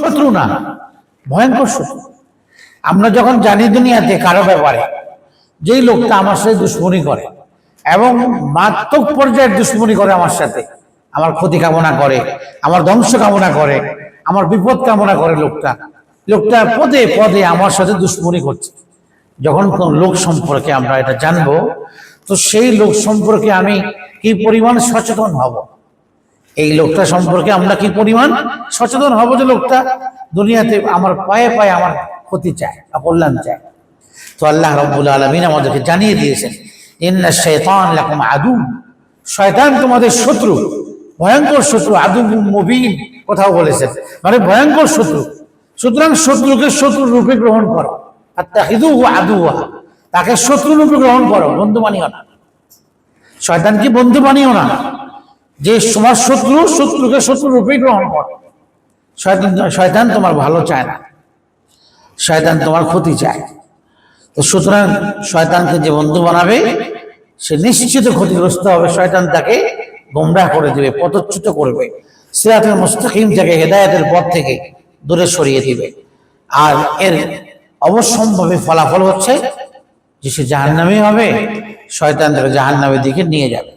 শত্রু না, ভয়ঙ্কর শত্রু। আমরা যখন জানি দুনিয়াতে কারও ব্যাপারে, যেই লোকটা আমার সাথে দুশ্মনী করে এবং মারাত্মক পর্যায়ের দুশ্মনী করে আমার সাথে, আমার ক্ষতি কামনা করে, আমার ধ্বংস কামনা করে, আমার বিপদ কামনা করে লোকটা লোকটা পদে পদে আমার সাথে দুশ্মনী করছে। যখন কোন লোক সম্পর্কে আমরা এটা জানব, তো সেই লোক সম্পর্কে আমি কি পরিমাণ সচেতন হব? এই লোকটা সম্পর্কে আমরা কি পরিমাণ সচেতন হব যে লোকটা দুনিয়াতে আমার পায়ে পায়ে আমার ক্ষতি চায় বা কল্যাণ চায়? তো আল্লাহ রব্বুল আলমিন আমাদেরকে জানিয়ে দিয়েছেন, ইন্না শৈতান লাকুম আদু। শয়তান তোমাদের শত্রু, ভয়ঙ্কর শত্রু, আদু মুবিন কোথাও বলেছেন। মানে ভয়ঙ্কর শত্রু। সুতরাং শত্রুকে শত্রু রূপে গ্রহণ করো। আর তাহিদু আদু তাকে শত্রু রূপে গ্রহণ করো, বন্ধু মানিও না। শয়তানকে বন্ধু বানিও না? যে তোমার শত্রু, শত্রুকে শত্রু রূপেই গ্রহণ করে। শয়তান শয়তান তোমার ভালো চায় না। শয়তান তোমার ক্ষতি চায়। তো সুতরাং শয়তানকে যে বন্ধু বানাবে, সে নিশ্চিত ক্ষতিগ্রস্ত হবে। শয়তান তাকে গোমরাহ করে দিবে পদচ্যুত করবে। সিরাতের মুস্তাকিম থেকে, হেদায়তের পথ থেকে দূরে সরিয়ে দিবে। আর এর অবশ্যম্ভাবী ফলাফল হচ্ছে, যে সে জাহান্নামী হবে, শয়তান তাকে জাহান্নামের দিকে নিয়ে যাবে।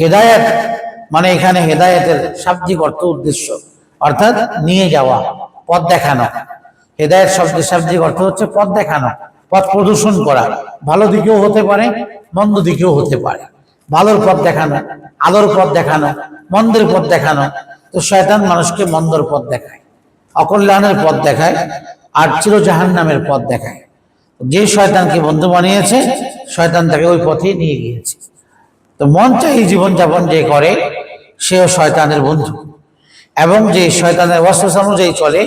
হেদায়েত মানে এখানে হেদায়েতের শাব্দিক অর্থ উদ্দেশ্য। অর্থাৎ নিয়ে যাওয়া, পথ দেখানো। হেদায়েত শব্দের শাব্দিক অর্থ হচ্ছে পথ দেখানো, পথ প্রদর্শন করা। ভালো দিকেও হতে পারে, মন্দ দিকেও হতে পারে। ভালোর পথ দেখানো, আলোর পথ দেখানো, মন্দের পথ দেখানো। তো শয়তান মানুষকে মন্দর পথ দেখায়, অকল্যাণের পথ দেখায়, আর চির জাহান্নামের পথ দেখায়। যে শয়তানকে বন্ধু বানিয়েছে, শয়তান তাকে ওই পথে নিয়ে গিয়েছে। তো মন চাই জীবনযাপন যে করে, সেও শয়তানের বন্ধু। এবং যে শয়তানের ওয়াসওয়াস অনুযায়ী চলে,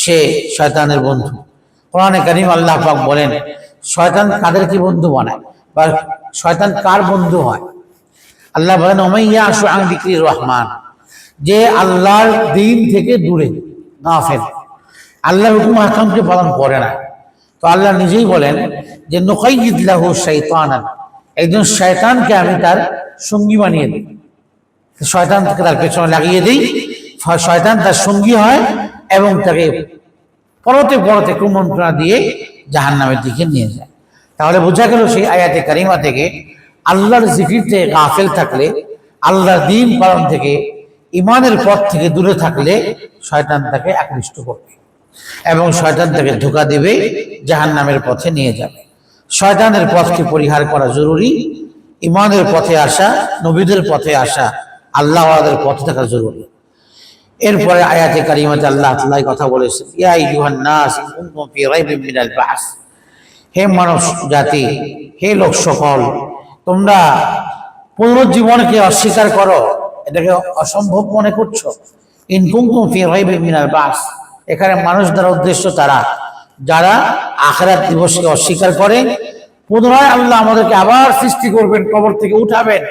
সে শয়তানের বন্ধু। কোরআনে কারিম আল্লাহ পাক বলেন, শয়তান কাদের কি বন্ধু বানায় বা শয়তান কার বন্ধু হয়? আল্লাহ বলেন ওমাইয়া আসু বিক্রি রহমান। যে আল্লাহর দিন থেকে দূরে না ফেল আল্লাহর হুকুম হাকামকে পালন করে না। তো আল্লাহ নিজেই বলেন যে নকাইদুল্লাহ শৈতান একজন শয়তানকে আমি তার সঙ্গী বানিয়ে দিই। শয়তান তাকে তার পেছনে লাগিয়ে দিই। শয়তান তার সঙ্গী হয় এবং তাকে পরতে পরতে কুমন্ত্রণা দিয়ে জাহান নামের দিকে নিয়ে যায়। তাহলে বোঝা গেল সেই আয়াতে কারিমা থেকে আল্লাহর জিকির থেকে গাফেল থাকলে, আল্লাহর দিন পালন থেকে ইমানের পথ থেকে দূরে থাকলে শয়তান তাকে আকৃষ্ট করবে এবং শয়তান তাকে ধোকা দেবে জাহান নামের পথে নিয়ে যাবে। শয়তানের পথকে পরিহার করা জরুরি, ইমানের পথে আসা, নবীদের পথে আসা আল্লাহদের পথে থাকা জরুরি। এরপরে আয়াতে কারিমাতে আল্লাহ এই কথা বলেছেন হে মানুষ জাতি, হে লোক সকল, তোমরা পুনরুজ্জীবনকে অস্বীকার করো, এটাকে অসম্ভব মনে করছ। ইন কুনতুম ফি রাইবিন মিনাল বাস এখানে মানুষ দ্বারা উদ্দেশ্য তারা যারা আখেরাত দিবসকে অস্বীকার করে, পুনরায় আল্লাহ আমাদেরকে আবার সৃষ্টি করবেন, কবর থেকে উঠাবেন,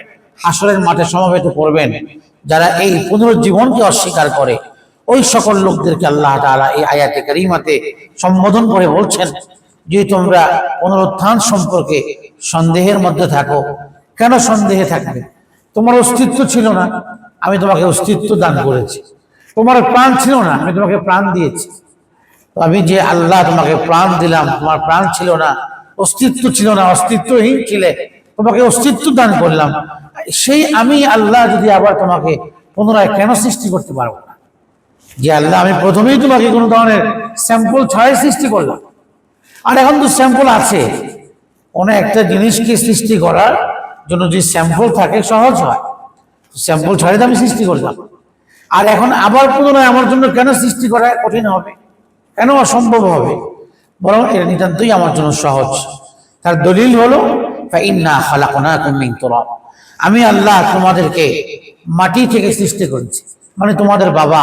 হাসরের মাঠে সমবেত করবেন। যারা এই পুনরুজ্জীবনকে অস্বীকার করে, ওই সকল লোকদেরকে আল্লাহ তাআলা এই আয়াতে কারিমাতে সম্বোধন করে বলছেন যে তোমরা পুনরুত্থান সম্পর্কে সন্দেহের মধ্যে থাকো, কেন সন্দেহে থাকবে? তোমার অস্তিত্ব ছিল না, আমি তোমাকে অস্তিত্ব দান করেছি। তোমার প্রাণ ছিল না, আমি তোমাকে প্রাণ দিয়েছি। আমি যে আল্লাহ তোমাকে প্রাণ দিলাম, তোমার প্রাণ ছিল না, অস্তিত্ব ছিল না, অস্তিত্বহীন ছিলে, তোমাকে অস্তিত্ব দান করলাম। সেই আমি আল্লাহ যদি আবার তোমাকে পুনরায় কেন সৃষ্টি করতে পারব না? যে আল্লাহ আমি প্রথমেই তোমাকে কোনো ধরনের স্যাম্পল ছাড়াই সৃষ্টি করলাম। আর এখন তো স্যাম্পল আছে। কোনো একটা জিনিসকে সৃষ্টি করার জন্য যে স্যাম্পল থাকে, সহজ হয়। স্যাম্পল তো আমি সৃষ্টি করলাম। আর এখন আবার পুনরায় আমার জন্য কেন সৃষ্টি করা কঠিন হবে? কেন অসম্ভব হবে? বরং এটা নিতান্তই আমার জন্য সহজ। তার দলিল হলো আমি আল্লাহ তোমাদেরকে মাটি থেকে সৃষ্টি করেছি। মানে তোমাদের বাবা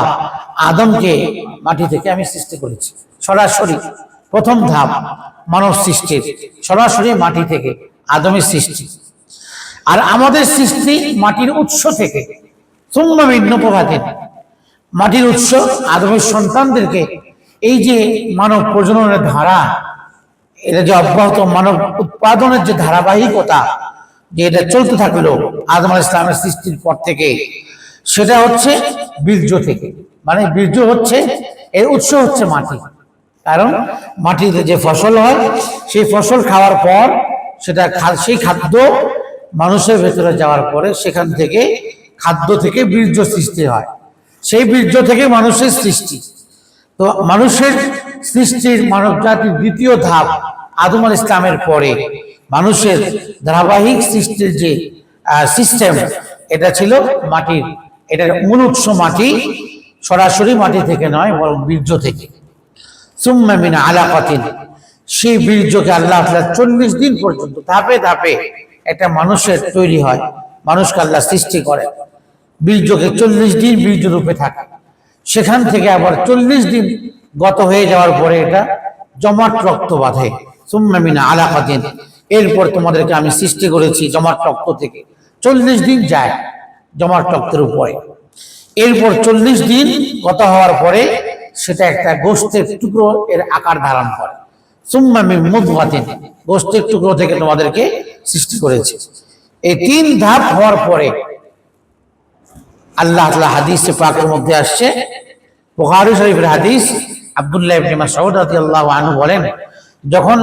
আদমকে মাটি থেকে আমি সৃষ্টি করেছি। সরাসরি প্রথম ধাপ মানব সৃষ্টির। সরাসরি মাটি থেকে আদমের সৃষ্টি। আর আমাদের সৃষ্টি মাটির উৎস থেকে তোমরা ভিন্ন প্রভাতের মাটির উৎস আদমের সন্তানদেরকে এই যে মানব প্রজননের ধারা, এটা যে অব্যাহত মানব উৎপাদনের যে ধারাবাহিকতা, যে এটা চলতে থাকল আদম আল ইসলামের সৃষ্টির পর থেকে, সেটা হচ্ছে বীর্য থেকে। মানে বীর্য হচ্ছে, এর উৎস হচ্ছে মাটি। কারণ মাটিতে যে ফসল হয়, সেই ফসল খাওয়ার পর সেটা সেই খাদ্য মানুষের ভেতরে যাওয়ার পরে সেখান থেকে খাদ্য থেকে বীর্য সৃষ্টি হয়। সেই বীর্য থেকে মানুষের সৃষ্টি। তো মানুষের সৃষ্টির মানব জাতির দ্বিতীয় ধাপ আদম আল ইসলামের পরে। মানুষের ধারাবাহিক সৃষ্টির যে সিস্টেম এটা ছিল মাটির, এটার মূল উৎস মাটি, সরাসরি মাটি থেকে নয়, বরং বীর্য থেকে। সুম্মা মিন আলাকাতিন, সেই বীর্যকে আল্লাহ চল্লিশ দিন পর্যন্ত ধাপে ধাপে একটা মানুষের তৈরি হয়। মানুষকে আল্লাহ সৃষ্টি করে বীর্যকে চল্লিশ দিন বীর্য রূপে থাকে সেখান থেকে আবার চল্লিশ দিন গত হয়ে যাওয়ার পরে এটা জমাট রক্ত বাঁধে। সুম্মা মিন আলাকাতিন। এরপর তোমাদেরকে আমি সৃষ্টি করেছি জমাট রক্ত থেকে। চল্লিশ দিন যায় জমাট রক্তের উপরে। এরপর চল্লিশ দিন গত হওয়ার পরে সেটা একটা গোস্তের টুকরো এর আকার ধারণ করে। সুম্মামি মুদগাতিন। গোস্তের টুকরো থেকে তোমাদেরকে সৃষ্টি করেছে। এই তিন ধাপ হওয়ার পরে আল্লাহ হাদিসে পাকের মধ্যে আসছে বুখারী শরীফের হাদিস আব্দুল্লাহ ইবনে মাসউদ রাদিয়াল্লাহু আনহু বলেন, যখন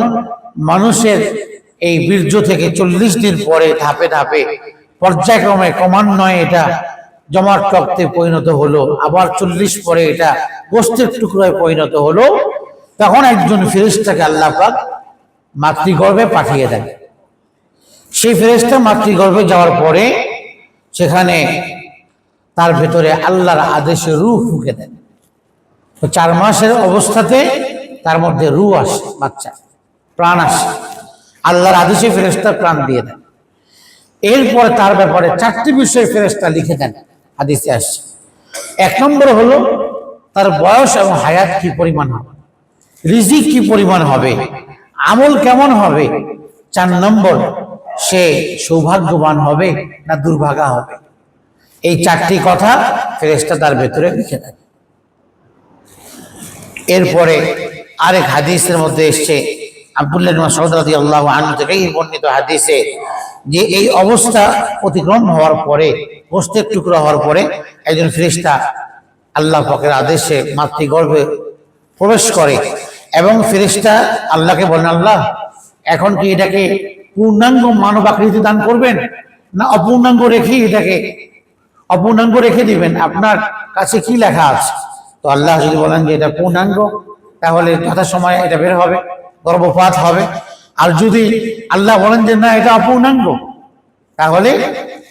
মানুষের এই বীর্য থেকে চল্লিশ দিন পরে ধাপে ধাপে পর্যায়ক্রমে ক্রমান্বয়ে এটা জমাট রক্তে পরিণত হলো, আবার চল্লিশ পরে এটা গোস্তের টুকরোয় পরিণত হলো, তখন একজন ফেরেশতাকে আল্লাহ মাতৃগর্ভে পাঠিয়ে দেন। সেই ফেরেশতা মাতৃগর্ভে যাওয়ার পরে সেখানে তার ভেতরে আল্লাহর আদেশে রু ফুকে দেন। তো চার মাসের অবস্থাতে তার মধ্যে রু আসে বাচ্চা প্রাণ আসে। আল্লাহর আদেশে ফেরেশতা প্রাণ দিয়ে দেন এরপর তার ব্যাপারে চারটি বিষয় ফেরেশতা লিখে দেন হাদিসে আসছে। এক নম্বর হলো তার বয়স এবং হায়াত কি পরিমাণ হবে? রিজিক কি পরিমাণ হবে? আমল কেমন হবে? চার নম্বর সে সৌভাগ্যবান হবে না দুর্ভাগা হবে? এই চারটি কথা ফেরেশতা তার ভেতরে লিখে দেন। এরপরে আরেক হাদিসের মধ্যে এসছে আব্দুল্লাহ ইবনে মাসউদ রাদিয়াল্লাহু আনহু থেকে এই বর্ণিত হাদিসে যে এই অবস্থা অতিক্রম হওয়ার পরে গোস্তের টুকরো হওয়ার পরে একজন ফেরেশতা আল্লাহ পাকের আদেশে মাতৃগর্ভে প্রবেশ করে এবং ফেরেশতা আল্লাহকে বলেন, আল্লাহ, এখন কি এটাকে পূর্ণাঙ্গ মানব আকৃতি দান করবেন না অপূর্ণাঙ্গ রেখে এটাকে, অপূর্ণাঙ্গ রেখে দিবেন? আপনার কাছে কি লেখা আছে? তো আল্লাহ যদি বলেন যে এটা পূর্ণাঙ্গ তাহলে যথাসময়ে এটা বের হবে, গর্ভপাত হবে। আর যদি আল্লাহ বলেন যে না, এটা অপূর্ণাঙ্গ, তাহলে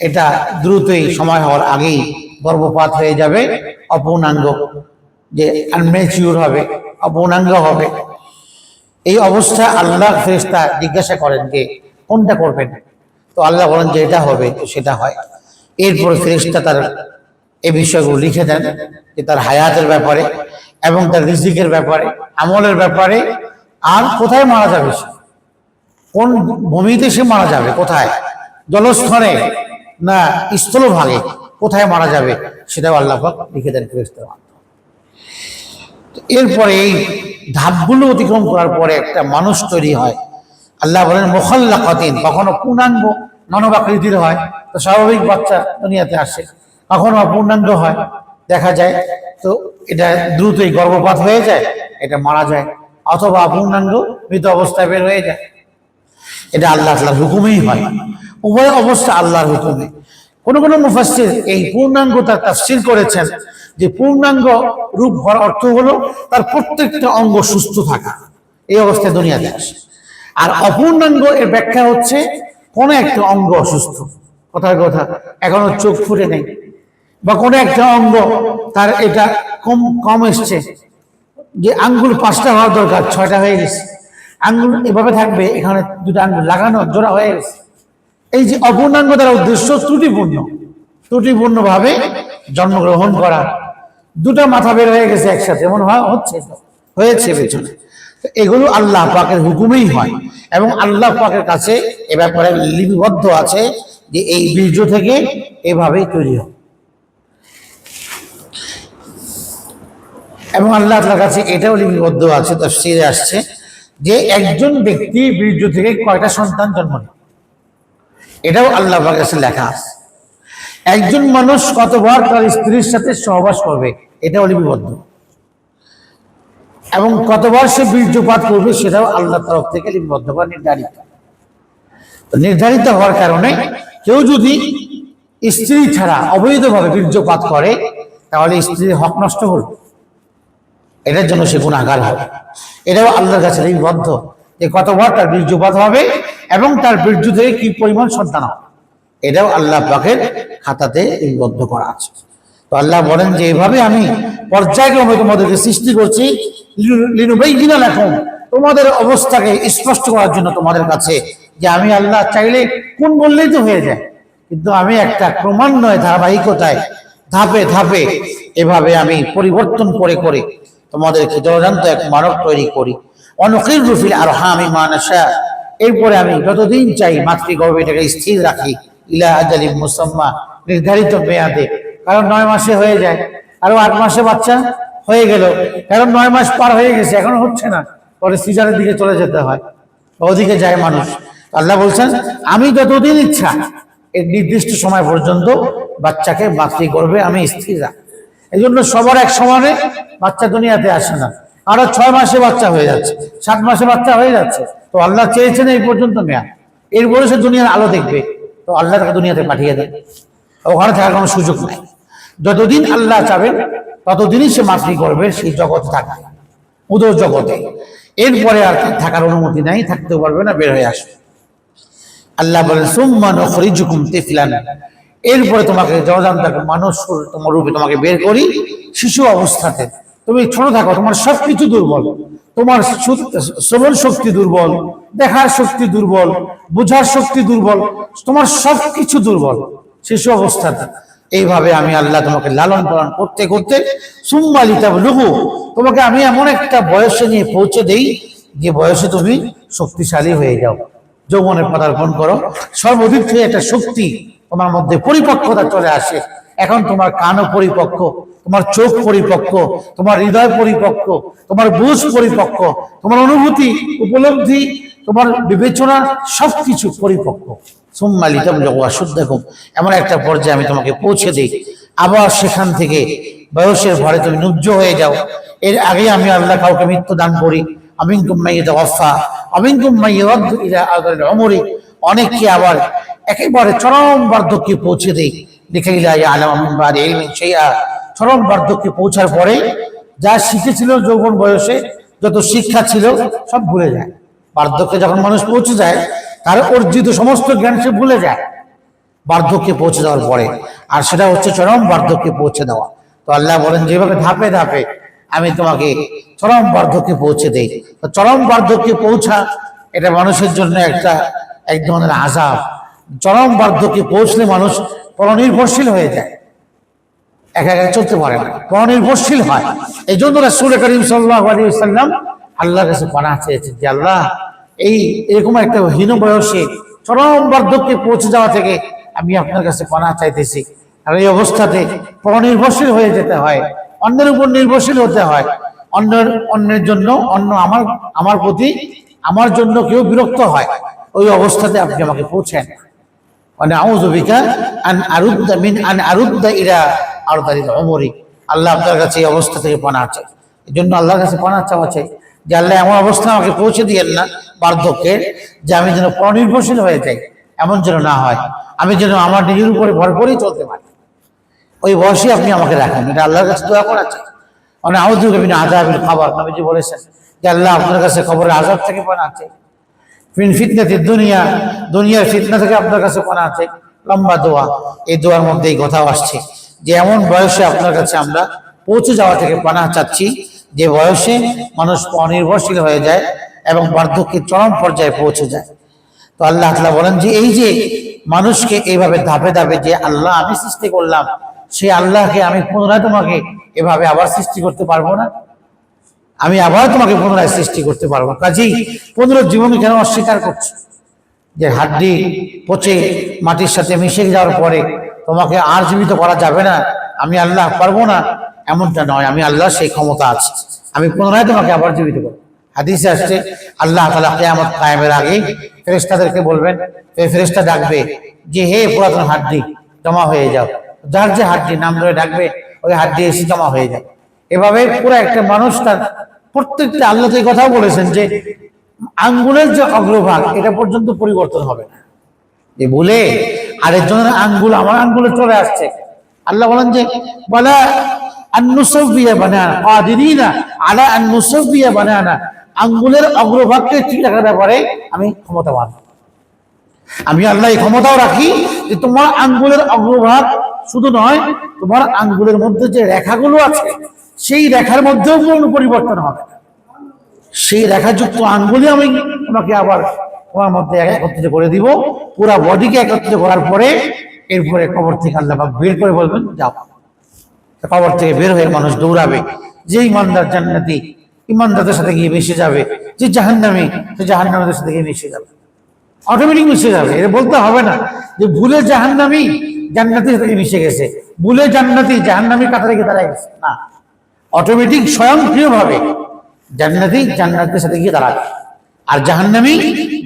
এটা দ্রুতই সময় হওয়ার আগেই গর্ভপাত হয়ে যাবে, অপূর্ণাঙ্গ, যে আনমেচিউর হবে, অপূর্ণাঙ্গ হবে। এই অবস্থা আল্লাহ ফেরেশতা জিজ্ঞাসা করেন যে, কোনটা করবেন? তো আল্লাহ বলেন যে, এটা হবে, তো সেটা হয়। এরপর ফেরেশতা তার এ বিষয়গুলো লিখে দেন। তার হায়াতের ব্যাপারে এবং তার রিজিকের ব্যাপারে, আমলের ব্যাপারে, আর কোথায় মারা যাবে সে? কোন ভূমিতে সে মারা যাবে? কোথায়? জলস্থলে না, স্থলভাগে কোথায় মারা যাবে সেটাও আল্লাহ লিখে দেন ফেরেশতার এরপরে এই ধাপগুলো অতিক্রম করার পরে একটা মানুষ তৈরি হয়। আল্লাহ বলেন মোখাল্লা কদিন কখনো পূর্ণাঙ্গ মানব আকৃতির হয় স্বাভাবিক বাচ্চা দুনিয়াতে আসে। কখনো অপূর্ণাঙ্গ হয়। দেখা যায়। তো এটা দ্রুতই গর্ভপাত হয়ে যায়, এটা মারা যায়, অথবা অপূর্ণাঙ্গ মৃত অবস্থায় বের হয়ে যায়। এটা আল্লাহ আল্লাহর হুকুমেই হয়। উভয় অবস্থা আল্লাহর হুকুমে। কোন কোন মুফাসসির এই পূর্ণাঙ্গ তার তাফসীর করেছেন যে পূর্ণাঙ্গ রূপ হওয়ার অর্থ হলো তার প্রত্যেকটা অঙ্গ সুস্থ থাকা। এই অবস্থায় দুনিয়াতে আসে। আর অপূর্ণাঙ্গ এর ব্যাখ্যা হচ্ছে কোন একটা অঙ্গ অসুস্থ। কথার কথা, এখনও চোখ ফুটে নেই। বা কোনো একটা অঙ্গ, তার এটা কম কম এসছে। যে আঙ্গুল পাঁচটা হওয়ার দরকার, ছয়টা হয়ে গেছে। আঙ্গুল এভাবে থাকবে, এখানে দুটো আঙ্গুল লাগানো, জোড়া হয়ে গেছে। এই যে অপূর্ণাঙ্গ দ্বারা উদ্দেশ্য ত্রুটিপূর্ণ। ত্রুটিপূর্ণ ভাবে জন্মগ্রহণ করা। দুটো মাথা বের হয়ে গেছে একসাথে এমন হচ্ছে হয়েছে পেছনে। এগুলো আল্লাহ পাকের হুকুমেই হয়। এবং আল্লাহ পাকের কাছে এ ব্যাপারে লিপিবদ্ধ আছে যে এই বীর্য থেকে এভাবেই তৈরি হয়। এবং আল্লাহ তাআলার কাছে এটাও লিপিবদ্ধ আছে, তাফসীরে আসছে যে একজন ব্যক্তি বীর্য থেকে কয়টা সন্তান জন্ম নেয়? এটাও আল্লাহ কাছে লেখা আছে। একজন মানুষ কতবার তার স্ত্রীর সাথে সহবাস করবে? এটাও লিপিবদ্ধ। এবং কতবার সে বীর্যপাত করবে সেটাও আল্লাহ তরফ থেকে লিপিবদ্ধ করা নির্ধারিত। নির্ধারিত হওয়ার কারণে কেউ যদি স্ত্রী ছাড়া অবৈধভাবে বীর্যপাত করে, তাহলে স্ত্রীর হক নষ্ট হল। এটার জন্য সে গুণাগার হবে। এটাও আল্লাহর কাছে লিপিবদ্ধ যে কতবার তার বীর্যপাত হবে এবং তার বীর্য থেকে কি পরিমাণ সন্তান হবে। এটাও আল্লাহ পাকের খাতাতে লিপিবদ্ধ করা আছে। তো আল্লাহ বলেন যে এইভাবে আমি পর্যায়ক্রমে তোমাদেরকে সৃষ্টি করছি। লিনুবাইগিনা লেখন তোমাদের অবস্থাকে স্পষ্ট করার জন্য তোমাদের কাছে যে আমি আল্লাহ চাইলে কোন বললেই তো হয়ে যায়। কিন্তু আমি একটা ক্রমান্বয়ে ধারাবাহিকতায় ধাপে ধাপে এভাবে আমি পরিবর্তন করে করে তোমাদেরকে জলজান্ত এক মানব তৈরি করি। অনকির রুফিল আর হা আমি মানসা এরপরে আমি যতদিন চাই মাতৃগর্ভে এটাকে স্থির রাখি, ইলা আজালি মুসাম্মা, নির্ধারিত মেয়াদে। কারণ নয় মাসে হয়ে যায়। আরও আট মাসে বাচ্চা হয়ে গেল। কারণ নয় মাস পার হয়ে গেছে, এখন হচ্ছে না। পরে সিজারের দিকে চলে যেতে হয়। ওদিকে যায় মানুষ। আল্লাহ বলছেন, আমি যতদিন ইচ্ছা, এই নির্দিষ্ট সময় পর্যন্ত বাচ্চাকে মাতৃগর্ভে আমি স্থির রাখি এই জন্য সবার এক সমানে বাচ্চা দুনিয়াতে আসে না। আরও ছয় মাসে বাচ্চা হয়ে যাচ্ছে। সাত মাসে বাচ্চা হয়ে যাচ্ছে। তো আল্লাহ চেয়েছেন এই পর্যন্ত মেয়া এরপরে সে দুনিয়ার আলো দেখবে। তো আল্লাহ তাকে দুনিয়াতে পাঠিয়ে দেবে। ওখানে থাকার কোনো সুযোগ নাই। যতদিন আল্লাহ চাবেন, ততদিনই সে মাতৃ করবে সেই জগৎ থাকবে উদর জগতে। এরপরে আর থাকার অনুমতি নাই, থাকতেও পারবে না, বের হয়ে আসবে। আল্লাহ বলেন সুম্মান খরিজুকুম তিফলান এরপরে তোমাকে জগদান্তার মানুষ তোমার রূপে তোমাকে বের করি, শিশু অবস্থাতে। তুমি ছোট থাকো, তোমার সবকিছু দুর্বল। তোমার শ্রবণ শক্তি দুর্বল, দেখার শক্তি দুর্বল, বোঝার শক্তি দুর্বল, তোমার সবকিছু দুর্বল, শিশু অবস্থাতে। এইভাবে আমি আল্লাহ তোমাকে লালন পালন করতে করতে সুম্মালিতা লুহু তোমাকে আমি এমন একটা বয়সে নিয়ে পৌঁছে দেই, যে বয়সে তুমি শক্তিশালী হয়ে যাও। যৌবনে পদার্পণ করো। সর্বদিক থেকে একটা শক্তি তোমার মধ্যে পরিপক্কতা চলে আসে। এখন তোমার কানও পরিপক্ক, তোমার চোখ পরিপক্ক, তোমার হৃদয় পরিপক্ক, তোমার বুঝ পরিপক্ক, তোমার অনুভূতি, উপলব্ধি, তোমার বিবেচনা, সবকিছু পরিপক্ক। সুম্মালিতম জগা শুদ্ধকম এমন একটা পর্যায়ে আমি তোমাকে পৌঁছে দিই। আবার সেখান থেকে বয়সের ভরে তুমি নুজ্জ হয়ে যাও। এর আগে আমি আল্লাহ কাউকে মৃত্যু দান করি ওয়াফা আমিনকুম মাইয়াদ ইলা আদাল উমরি। অনেককে আবার একেবারে চরম বার্ধক্যে পৌঁছে ইলমিন শাইআ। চরম বার্ধক্যে পৌঁছার পরে যা শিখেছিল যৌবন বয়সে, যত শিক্ষা ছিল, সব ভুলে যায়। বার্ধক্যে যখন মানুষ পৌঁছে যায়, তার অর্জিত সমস্ত জ্ঞান সে ভুলে যায় বার্ধক্যে পৌঁছে দেওয়ার পরে। আর সেটা হচ্ছে চরম বার্ধক্যে পৌঁছে দেওয়া। তো আল্লাহ বলেন, যেভাবে ধাপে ধাপে আমি তোমাকে চরম বার্ধক্যে পৌঁছে দেই। তো চরম বার্ধক্যে পৌঁছা, এটা মানুষের জন্য একটা এক ধরনের আজাব চরম বার্ধক্যে পৌঁছলে মানুষ পরনির্ভরশীল হয়ে যায়। একা একা চলতে পারে না, পরনির্ভরশীল হয়। এই জন্য রাসূল করিম আলাইহি সাল্লাম আল্লাহর কাছে পানা চেয়েছেন যে, আল্লাহ, এই এরকম একটা হীন বয়সে চরম বার্ধক্যে পৌঁছে যাওয়া থেকে আমি আপনার কাছে পানা চাইতেছি। আর এই অবস্থাতে পরনির্ভরশীল হয়ে যেতে হয়, অন্যের উপর নির্ভরশীল হতে হয়। অন্যের অন্যের জন্য, অন্য আমার আমার প্রতি, আমার জন্য কেউ বিরক্ত হয়। ওই অবস্থাতে আপনি আমাকে পৌঁছেন। মানে আউযুবিকা আন আরুদ্দা মিন, আন আরুদ্দা ইরা আরদারিল উমরি। আল্লাহ আপনার কাছে এই অবস্থা থেকে পানা চাই এই জন্য আল্লাহর কাছে পানা চাওয়া চাই যে আল্লাহ এমন অবস্থা আমাকে পৌঁছে দিয়েন না বার্ধক্যের যে আমি যেন পরনির্ভরশীল হয়ে যাই, এমন যেন না হয়, আমি যেন আমার নিজের উপরে ভর করেই চলতে পারি। ওই বয়সে আপনি আমাকে রাখেন, এটা আল্লাহর কাছে দোয়া করা চাই। মানে আউযুবিন আযাবিল খাবার, নবীজি বলেছেন যে আল্লাহ আপনার কাছে খবরের আযাব থেকে পানা চাই দুনিয়া, দুনিয়ার ফিতনা থেকে আপনার কাছে পানা আছে। লম্বা দোয়া। এই দোয়ার মধ্যে এই কথাও আসছে যে, এমন বয়সে আপনার কাছে আমরা পৌঁছে যাওয়া থেকে পানা চাচ্ছি যে, বয়সে মানুষ অনির্ভরশীল হয়ে যায় এবং বার্ধক্যের চরম পর্যায়ে পৌঁছে যায়। তো আল্লাহ তাআলা বলেন যে, এই যে মানুষকে এইভাবে ধাপে ধাপে যে আল্লাহ আমি সৃষ্টি করলাম, সেই আল্লাহকে আমি পুনরায় তোমাকে এভাবে আবার সৃষ্টি করতে পারব না? আমি আবার তোমাকে পুনরায় সৃষ্টি করতে পারব। কাজেই পুনরুজ্জীবন কেন অস্বীকার করছ? যে হাড্ডি পচে মাটির সাথে মিশে যাওয়ার পরে তোমাকে আর জীবিত করা যাবে না, আমি আল্লাহ পারব না, এমনটা নয়, আমি আল্লাহ সেই ক্ষমতা আছে। আমি পুনরায় তোমাকে আবার জীবিত করব। হাদিসে আসছে, আল্লাহ তালা কেয়ামত কায়েমের আগে ফেরেস্তাদেরকে বলবেন এই ফেরেস্তা ডাকবে, যে হে পুরাতন হাড্ডি, জমা হয়ে যাও। যার যে হাড্ডি, নাম ধরে ডাকবে, ওই হাড্ডি এসে জমা হয়ে যাবে। এভাবে পুরো একটা মানুষ তার প্রত্যেকটা আল্লাহ এই কথাও বলেছেন যে আঙ্গুলের যে অগ্রভাগ, এটা পর্যন্ত পরিবর্তন হবে না। যে বলে আরেকজনের আঙ্গুল, আমার আঙ্গুলে চলে আসছে। আল্লাহ বলেন যে, বলা আন্নুসবিয়া বানানা, কাদিরিনা আলা আন্নুসবিয়া বানানা। আঙ্গুলের অগ্রভাগকে ঠিক রাখার ব্যাপারে আমি ক্ষমতাবান। আমি আল্লাহ এই ক্ষমতাও রাখি যে তোমার আঙ্গুলের অগ্রভাগ শুধু নয়, তোমার আঙ্গুলের মধ্যে যে রেখাগুলো আছে সেই রেখার মধ্যেও কোনো পরিবর্তন হবে না। সেই রেখাযুক্ত আঙ্গুলে আমি তোমাকে আবার তোমার মধ্যে একত্রিত করে দিব। পুরা বডিকে একত্রিত করার পরে এরপরে কবর থেকে আল্লাহ বের করে বলবেন, যাও। কবর থেকে বের হয়ে মানুষ দৌড়াবে। যে ইমানদার জান্নাতি ইমানদারদের সাথে গিয়ে মিশে যাবে, যে জাহান্নামী, সে জাহান্নামীদের সাথে গিয়ে মিশে যাবে। অটোমেটিক মিশে যাবে। এটা বলতে হবে না যে ভুলে জাহান্নামী জান্নাতির সাথে মিশে গেছে। ভুলে জান্নাতি জাহান্নামী কাতারে গিয়ে দাঁড়ায় গেছে। না। অটোমেটিক স্বয়ংক্রিয়ভাবে জান্নাতি জান্নাতের সাথে গিয়ে দাঁড়াবে। আর জাহান্নামী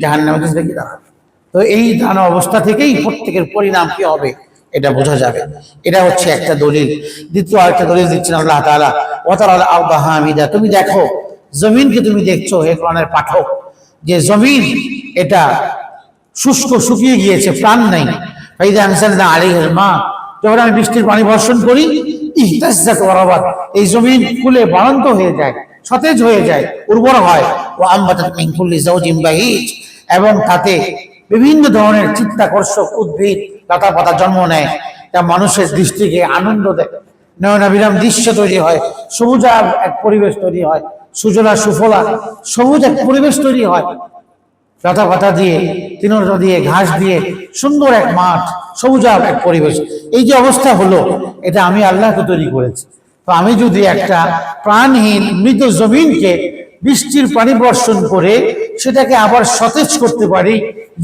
জাহান্নামের সাথে গিয়ে দাঁড়াবে। তো এই দানা অবস্থা থেকেই প্রত্যেকের পরিণাম কি হবে, এটা বোঝা যাবে। এটা হচ্ছে একটা দলিল। দ্বিতীয় আরেকটা দলিল দিচ্ছেন আল্লাহ তালা তাআলা ওয়াতাল আওদাহামিদা তুমি দেখো, জমিনকে তুমি দেখছ, হে কোরআনের পাঠক। যে জমিন, এটা শুষ্ক শুকিয়ে গিয়েছে, প্রাণ নাই। ফাইদা আনসালনা আলাইহিল মা, যখন আমি বৃষ্টির পানি বর্ষণ করি ইহতাজ্জাত এই জমিন ফুলে বাড়ন্ত হয়ে যায়, সতেজ হয়ে যায়, উর্বর হয়। ও আমবাতাত মিন কুল্লি বাহিজ। এবং তাতে বিভিন্ন ধরনের চিত্তাকর্ষক উদ্ভিদ, লতা পাতা জন্ম নেয়। যা মানুষের দৃষ্টিকে আনন্দ দেয়। নয়নাবিরাম দৃশ্য তৈরি হয় সবুজাব এক পরিবেশ তৈরি হয়, সুজলা সুফলা সবুজ এক পরিবেশ তৈরি হয়। লতা পাতা দিয়ে তৃণলতা দিয়ে, ঘাস দিয়ে, সুন্দর এক মাঠ সবুজাব এক পরিবেশ। এই যে অবস্থা হলো, এটা আমি আল্লাহকে তৈরি করেছি। তো আমি যদি একটা প্রাণহীন মৃত জমিনকে বৃষ্টির পানি বর্ষণ করে সেটাকে আবার সতেজ করতে পারি,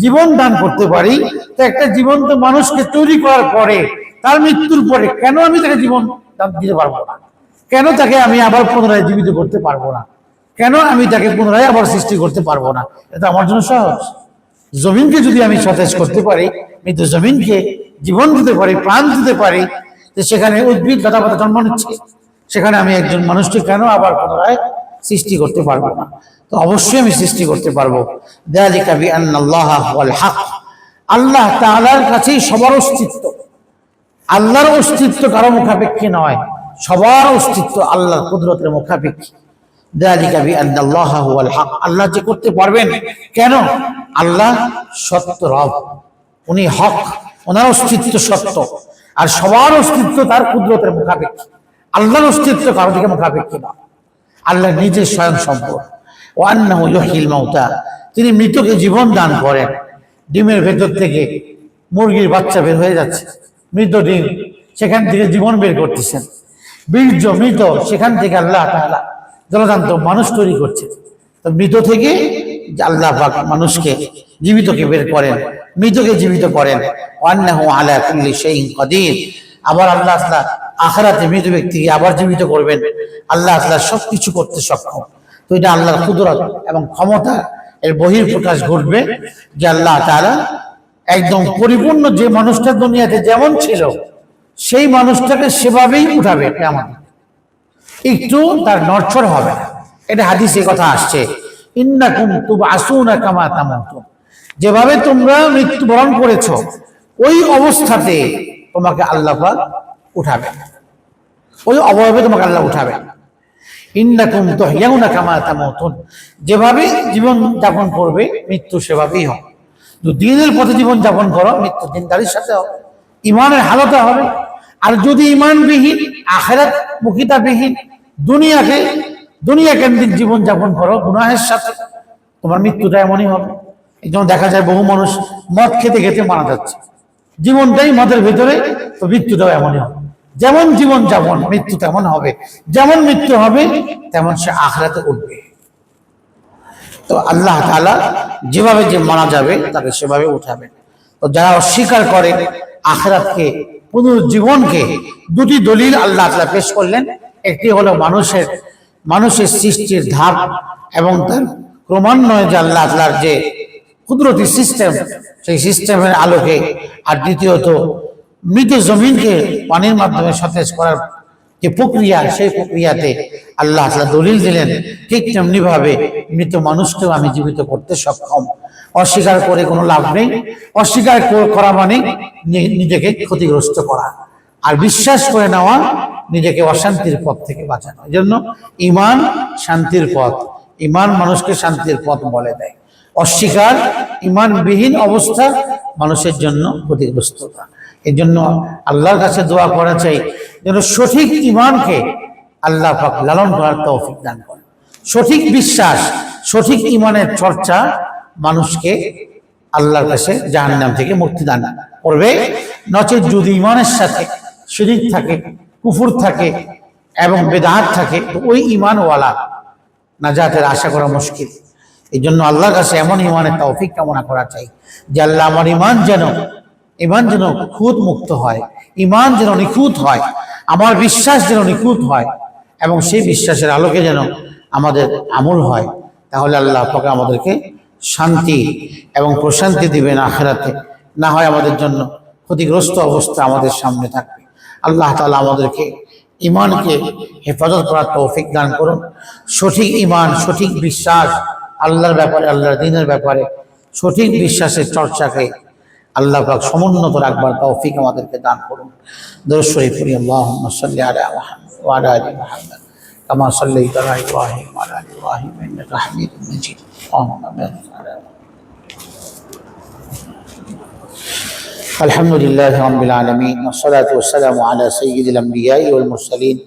জীবন দান করতে পারি, তো একটা জীবন্ত মানুষকে তৈরি করার পরে তার মৃত্যুর পরে কেন আমি তাকে জীবন দান দিতে পারব না? কেন তাকে আমি আবার পুনরায় জীবিত করতে পারব না? কেন আমি তাকে পুনরায় আবার সৃষ্টি করতে পারব না? এটা আমার জন্য সহজ। জমিনকে যদি আমি সতেজ করতে পারি, মৃত জমিনকে জীবন দিতে পারি, প্রাণ দিতে পারি যে সেখানে উদ্ভিদ, লতা পাতা জন্ম নিচ্ছে। সেখানে আমি একজন মানুষকে কেন আবার পুনরায় সৃষ্টি করতে পারব না? তো অবশ্যই আমি সৃষ্টি করতে পারব। দেয়ালিকা বি আন্নাল্লাহ ওয়াল হক। আল্লাহ তাআলার কাছেই সবার অস্তিত্ব। আল্লাহর অস্তিত্ব কারও মুখাপেক্ষী নয়। সবার অস্তিত্ব আল্লাহর কুদরতের মুখাপেক্ষী। আল্লাহ যে করতে পারবেন, কেন? আল্লাহ সত্য রব। উনি হক, ওনার অস্তিত্ব সত্য। আর সবার অস্তিত্ব তার কুদরতের মুখাপেক্ষী। আল্লাহর অস্তিত্ব কারও দিকে মুখাপেক্ষী না। আল্লাহ নিজের স্বয়ং সম্পদ। ও ইউহিল মাউতা। তিনি মৃতকে জীবন দান করেন। ডিমের ভেতর থেকে মুরগির বাচ্চা বের হয়ে যাচ্ছে। মৃত ডিম সেখান থেকে জীবন বের করতেছেন। বীর্য মৃত সেখান থেকে আল্লাহ তাআলা জলজান্ত মানুষ তৈরি করছে। তো মৃত থেকে আল্লাহ পাক মানুষকে জীবিতকে বের করেন, মৃতকে জীবিত করেন। ওয়ান্নাহু আলা কুল্লি শাইইন কাদির। আবার আল্লাহ তাআলা আখিরাতে মৃত ব্যক্তিকে আবার জীবিত করবেন। আল্লাহ তাআলা সবকিছু করতে সক্ষম। তো এটা আল্লাহর কুদরত এবং ক্ষমতা, এর বহির প্রকাশ ঘটবে যে আল্লাহ তাআলা একদম পরিপূর্ণ যে মানুষটা দুনিয়াতে যেমন ছিল, সেই মানুষটাকে সেভাবেই উঠাবে কেমন একটু তার নড়ছড় হবে। না এটা হাদিসে কথা আসছে। ইন্না ইন্নাকুম তুবআসুনা কামা তামুতুন। যেভাবে তোমরা মৃত্যুবরণ করেছ, ওই অবস্থাতে তোমাকে আল্লাহ উঠাবে। ওই অবয়বে তোমাকে আল্লাহ উঠাবে। ইন্নাকুম তুহইয়াউনা কামা তামুতুন। যেভাবে জীবন যাপন করবে, মৃত্যু সেভাবেই হবে। যদি দিনের পথে জীবন যাপন করো মৃত্যু দিনদারির সাথে হবে। ইমানের হালতে হবে। আর যদি ইমানবিহীন আখেরাত মুখিতাবিহীন দুনিয়াকে দুনিয়া কেন্দ্রিক জীবন যাপন করো, গুনাহের সাথে। তোমার মৃত্যুটা এমনই হবে। এই দেখা যায় বহু মানুষ মদ খেতে খেতে মারা যাচ্ছে। জীবনটাই মদের ভিতরে, তো মৃত্যুটাও এমনই হবে। যেমন জীবন যাপন মৃত্যু তেমন হবে। যেমন মৃত্যু হবে, তেমন সে আখড়াতে উঠবে। তো আল্লাহ তাআলা যেভাবে যে মারা যাবে, তাকে সেভাবে উঠাবে তো যারা অস্বীকার করে, আখরাতকে পুনর্জীবনকে দুটি দলিল আল্লাহ তাআলা পেশ করলেন। একটি হলো মানুষের মানুষের সৃষ্টির ধাপ এবং তার ক্রমান্বয়ে যে আল্লাহ তাআলার যে কুদরতি সিস্টেম সেই সিস্টেমের আলোকে। আর দ্বিতীয়ত, মৃত জমিনকে পানির মাধ্যমে সতেজ করার যে প্রক্রিয়া, সেই প্রক্রিয়াতে আল্লাহ তাআলা দলিল দিলেন, ঠিক তেমনিভাবে মৃত মানুষকেও আমি জীবিত করতে সক্ষম। অস্বীকার করে কোনো লাভ নেই, অস্বীকার করা মানে নিজেকে ক্ষতিগ্রস্ত করা আর বিশ্বাস করে নেওয়া নিজেকে অশান্তির পথ থেকে বাঁচানো। এই জন্য ইমান শান্তির পথ, ইমান মানুষকে শান্তির পথ বলে দেয়। অস্বীকার ইমানবিহীন অবস্থা মানুষের জন্য ক্ষতিগ্রস্ততা। এই জন্য আল্লাহর কাছে দোয়া করা চাই যেন সঠিক ইমানকে আল্লাহ লালন করার তৌফিক দান করেন। সঠিক বিশ্বাস, সঠিক ইমানের চর্চা মানুষকে আল্লাহর কাছে জাহান্নাম থেকে মুক্তি দান করবে। নচেত যদি ইমানের সাথে শিরিক থাকে, কুফুর থাকে এবং বেদাত থাকে ওই ইমানওয়ালা নাজাতের আশা করা মুশকিল। এই জন্য আল্লাহর কাছে এমন ইমানের তৌফিক কামনা করা চাই যে আল্লাহ আমার ইমান যেন ইমান যেন খুদ মুক্ত হয়, ইমান যেন নিখুঁত হয়, আমার বিশ্বাস যেন নিখুঁত হয় এবং সেই বিশ্বাসের আলোকে যেন আমাদের আমল হয়। তাহলে আল্লাহ পাকে আমাদেরকে শান্তি এবং প্রশান্তি দিবেন আখেরাতে। না হয় আমাদের জন্য ক্ষতিগ্রস্ত অবস্থা আমাদের সামনে থাকবে। আল্লাহ তাআলা আমাদেরকে ইমানকে হেফাজত করার তৌফিক দান করুন। সঠিক ইমান সঠিক বিশ্বাস আল্লাহর ব্যাপারে, আল্লাহর দিনের ব্যাপারে সঠিক বিশ্বাসের চর্চাকে আল্লাহ পাক সমুন্নত রাখবার তৌফিক আমাদেরকে দান করুন। দরশ্বরী পুরি আল্লাহুম্মা সাল্লি আলা মুহাম্মদ ওয়া আলা كما صليت على إبراهيم وعلى آل إبراهيم إنك حميد مجيد. اللهم بارك على الحمد لله رب العالمين والصلاة والسلام على سيد الأنبياء والمرسلين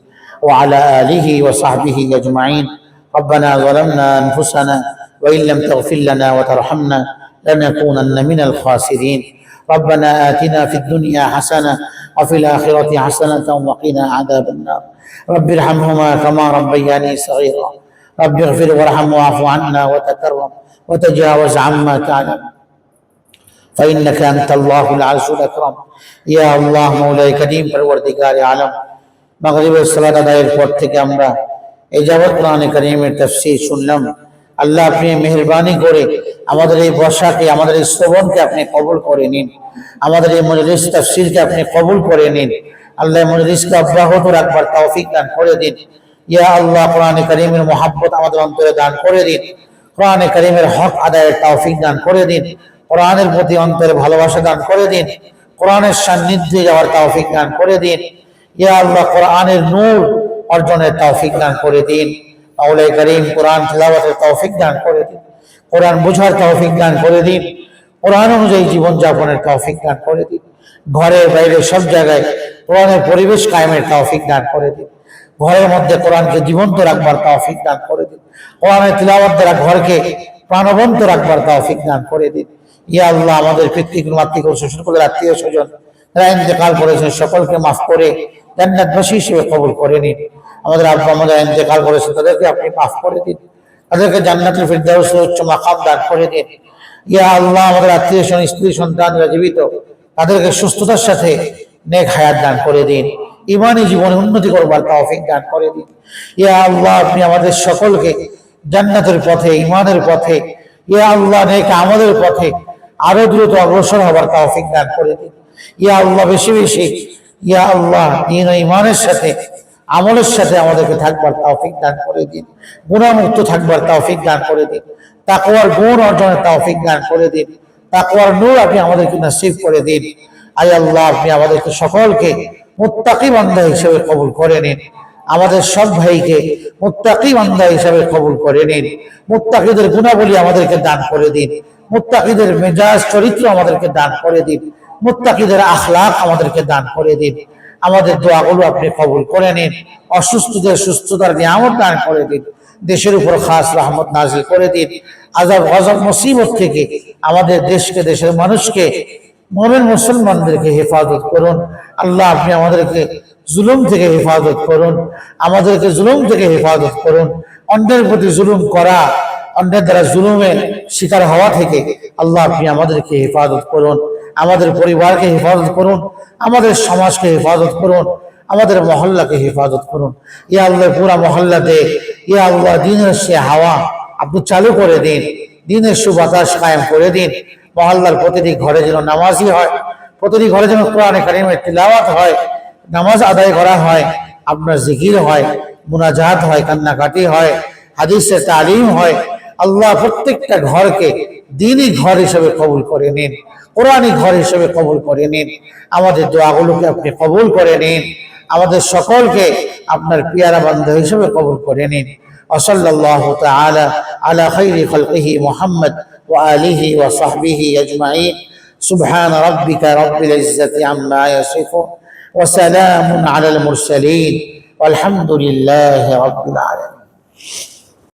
وعلى آله وصحبه أجمعين. ربنا ظلمنا أنفسنا وإن لم تغفر لنا وترحمنا لنكونن من الخاسرين. ربنا آتنا في الدنيا حسنة وفي الآخرة حسنة وقنا عذاب النار رب ارحمهما كما ربياني صغيرا رب اغفر وارحم واعف عنا وتكرم وتجاوز عما تعلم فإنك أنت الله العز الأكرم يا الله مولاي كريم পরবর্তীকার আলম মাগরিবের সালাত আদায়ের পর থেকে আমরা এই যাবৎ কোরআনে করিমের তাফসীর শুনলাম আল্লাহ আপনি মেহেরবানি করে আমাদের এই বর্ষাকে, আমাদের এই শ্রবণকে আপনি কবুল করে নিন। আমাদের এই মজলিস তাফসীরকে আপনি কবল করে নিন। আল্লাহ মজলিসকে অব্যাহত রাখবার তৌফিক দান করে দিন। ইয়া আল্লাহ, কোরআনে করিমের মহাব্বত আমাদের অন্তরে দান করে দিন। কোরআনে করিমের হক আদায়ের তৌফিক দান করে দিন। কোরআনের প্রতি অন্তরে ভালোবাসা দান করে দিন। কোরআনের সান্নিধ্যে যাওয়ার তৌফিক দান করে দিন। ইয়া আল্লাহ, কোরআনের নূর অর্জনের তৌফিক দান করে দিন। মাওলাই করিম কোরআন তেলাওয়াতের তৌফিক দান করে দিন। কোরআন বোঝার তৌফিক দান করে দিন। কোরআন অনুযায়ী জীবন যাপনের তৌফিক দান করে দিন। ঘরে বাইরে সব জায়গায় কোরআনের পরিবেশ কায়েমের তৌফিক দান করে দিন। ঘরের মধ্যে কোরআনকে জীবন্ত রাখবার তৌফিক দান করে দিন। কোরআনের তিলাওয়াত দ্বারা ঘরকে প্রাণবন্ত রাখবার তৌফিক দান করে দিন। ইয়া আল্লাহ, আমাদের পিতৃক মাতৃক সকলের আত্মীয় স্বজন, যারা ইন্তেকাল করেছেন, সকলকে মাফ করে জান্নাতবাসী হিসেবে কবুল করে নিন। আমাদের আব্বা, আমাদের ইন্তেকাল করেছে তাদেরকে আপনি মাফ করে দিন। তাদেরকে জান্নাতুল ফিরদাউসের উচ্চ মাকাম দান করে দিন ইয়া আল্লাহ, আমাদের আত্মীয় স্বজন, স্ত্রী সন্তানরা জীবিত, তাদেরকে সুস্থতার সাথে নেক হায়াত দান করে দিন। ইমানি জীবনে উন্নতি করবার তৌফিক দান করে দিন। ইয়া আল্লাহ, আপনি আমাদের সকলকে জান্নাতের পথে ইমানের পথে, ইয়া আল্লাহ, নেক আমাদের পথে আরও দ্রুত অগ্রসর হবার তৌফিক দান করে দিন। ইয়া আল্লাহ, বেশি বেশি, ইয়া আল্লাহ, দিন ইমানের সাথে আমলের সাথে আমাদেরকে থাকবার তৌফিক দান করে দিন। গুণামুক্ত থাকবার তৌফিক দান করে দিন। তাকওয়ার গুণ অর্জনের তৌফিক দান করে দিন। তাকওয়ার নূর আপনি আমাদেরকে নসিব করে দিন। আই আল্লাহ, আপনি আমাদেরকে সকলকে মুত্তাকি বান্দা হিসেবে কবুল করে নিন। আমাদের সব ভাইকে মুত্তাকি বান্দা হিসেবে কবুল করে নিন। মুত্তাকিদের গুণাবলী আমাদেরকে দান করে দিন। মুত্তাকিদের মেজাজ চরিত্র আমাদেরকে দান করে দিন। মুত্তাকিদের আখলাক আমাদেরকে দান করে দিন। আমাদের দোয়াগুলো আপনি কবুল করে নিন। অসুস্থদের সুস্থতার নিয়ামত দান করে দিন। দেশের উপর খাস রহমত নাজিল করে দিন। আজাব, গজব, মুসিবত থেকে আমাদের দেশকে, দেশের মানুষকে, মোমেন মুসলমানদেরকে হেফাজত করুন। আল্লাহ আপনি আমাদেরকে জুলুম থেকে হেফাজত করুন। আমাদেরকে জুলুম থেকে হেফাজত করুন। অন্যের প্রতি জুলুম করা, অন্যের দ্বারা জুলুমের শিকার হওয়া থেকে আল্লাহ আপনি আমাদেরকে হেফাজত করুন। আমাদের পরিবারকে হেফাজত করুন, আমাদের সমাজকে হেফাজত করুন, আমাদের মহল্লাকে হেফাজত করুন। ইয়া আল্লাহ, পুরা মহল্লাতে, ইয়া আল্লাহ, দিনের সে হাওয়া আপনি চালু করে দিন, দিনের সুবাতাস কায়েম করে দিন। মহল্লার প্রতিটি ঘরে যেন নামাজই হয়, প্রতিটি ঘরে যেন কোরআনে কারিমের তিলাওয়াত হয়, নামাজ আদায় করা হয়, আপনার জিকির হয়, মুনাজাত হয়, কান্নাকাটি হয় হাদিসের তালিম হয়, আল্লাহ প্রত্যেকটা ঘরকে দিনই ঘর হিসেবে কবুল করে নিন কোরআনই ঘর হিসেবে কবুল করে নিন আমাদের দোয়াগুলোকে আপনি কবুল করে নিন আমাদের সকলকে আপনার পিয়ারা বান্ধব হিসেবে কবুল করে নিন وصلى الله تعالى على خير خلقه محمد وآله وصحبه أجمعين سبحان ربك رب العزة عما يصفون وسلام على المرسلين والحمد لله رب العالمين